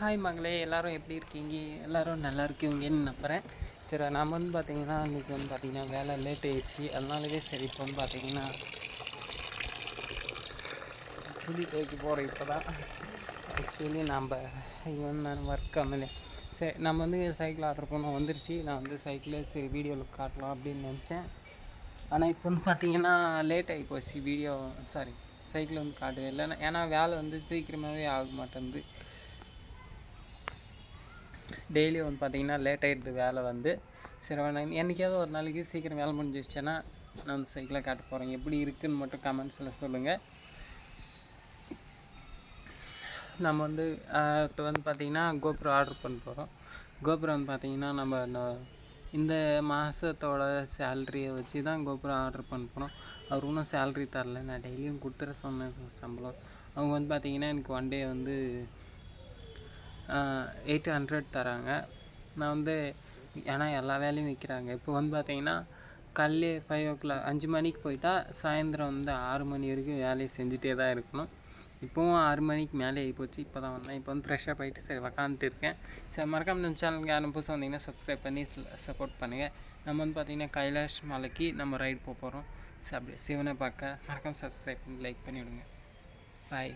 Hi மகளே எல்லோரும் எப்படி இருக்கீங்க? எல்லோரும் நல்லா இருக்கீங்கன்னு நம்புகிறேன் சரி நம்ம வந்து பார்த்திங்கன்னா இன்றைக்கி வந்து பார்த்திங்கன்னா வேலை லேட் ஆயிடுச்சு. அதனாலவே சரி இப்போ வந்து பார்த்திங்கன்னா துணி துவைக்க போகிறோம் இப்போ தான் ஆக்சுவலி நம்ம இவன் நான் ஒர்க் கம்மலே சரி நம்ம வந்து சைக்கிள் ஆர்டர் பண்ண வந்துருச்சு. நான் வந்து சைக்கிளே சரி வீடியோவில் காட்டலாம் அப்படின்னு நினச்சேன். ஆனால் இப்போ வந்து பார்த்திங்கன்னா லேட் ஆகி போச்சு. வீடியோ சாரி சைக்கிள் வந்து காட்டவே இல்லை. ஏன்னா வேலை வந்து சீக்கிரமாகவே ஆக மாட்டேங்குது. டெய்லி வந்து பார்த்தீங்கன்னா லேட் ஆகிடுது வேலை வந்து. சரி வேணாம் என்றைக்காவது ஒரு நாளைக்கு சீக்கிரம் வேலை முடிஞ்சிருச்சுன்னா நான் வந்து சைக்கிளை காட்ட போகிறேன் எப்படி இருக்குதுன்னு மட்டும் கமெண்ட்ஸில் சொல்லுங்கள் நம்ம வந்து அடுத்து இப்போ வந்து பார்த்திங்கன்னா கோபுரம் ஆர்டர் பண்ண போகிறோம் கோபுரம் வந்து பார்த்திங்கன்னா நம்ம இந்த மாதத்தோட சேலரியை வச்சு தான் கோபுரம் ஆர்டர் பண்ண போகிறோம் அவர் இன்னும் சேலரி தரல. நான் டெய்லியும் கொடுத்துட சொன்னேன் சம்பளம். அவங்க வந்து பார்த்திங்கன்னா எனக்கு ஒன் டே வந்து எயிட் ஹண்ட்ரட் தராங்க. நான் வந்து ஏன்னா எல்லா வேலையும் விற்கிறாங்க இப்போ வந்து பார்த்தீங்கன்னா காலையிலே ஃபைவ் ஓ கிளாக் அஞ்சு மணிக்கு போயிட்டா சாயந்தரம் வந்து ஆறு மணி வரைக்கும் வேலையை செஞ்சுட்டே தான் இருக்கணும். இப்போவும் ஆறு மணிக்கு மேலே ஆகிப்போச்சு இப்போ தான் வந்தேன். இப்போ வந்து ஃப்ரெஷ்ஷாக போயிட்டு சரி உக்காந்துட்டு இருக்கேன். சரி மறக்காம நம்ம சேனலுக்கு யாரும் புதுசாக வந்தீங்கன்னா சப்ஸ்கிரைப் பண்ணி சப்போர்ட் பண்ணுங்கள் நம்ம வந்து பார்த்திங்கன்னா கைலாஷ் மலைக்கு நம்ம ரைடு போக போகிறோம் சரி அப்படியே சிவனை பார்க்க மறக்காம சப்ஸ்கிரைப் பண்ணி லைக் பண்ணிவிடுங்க. பாய்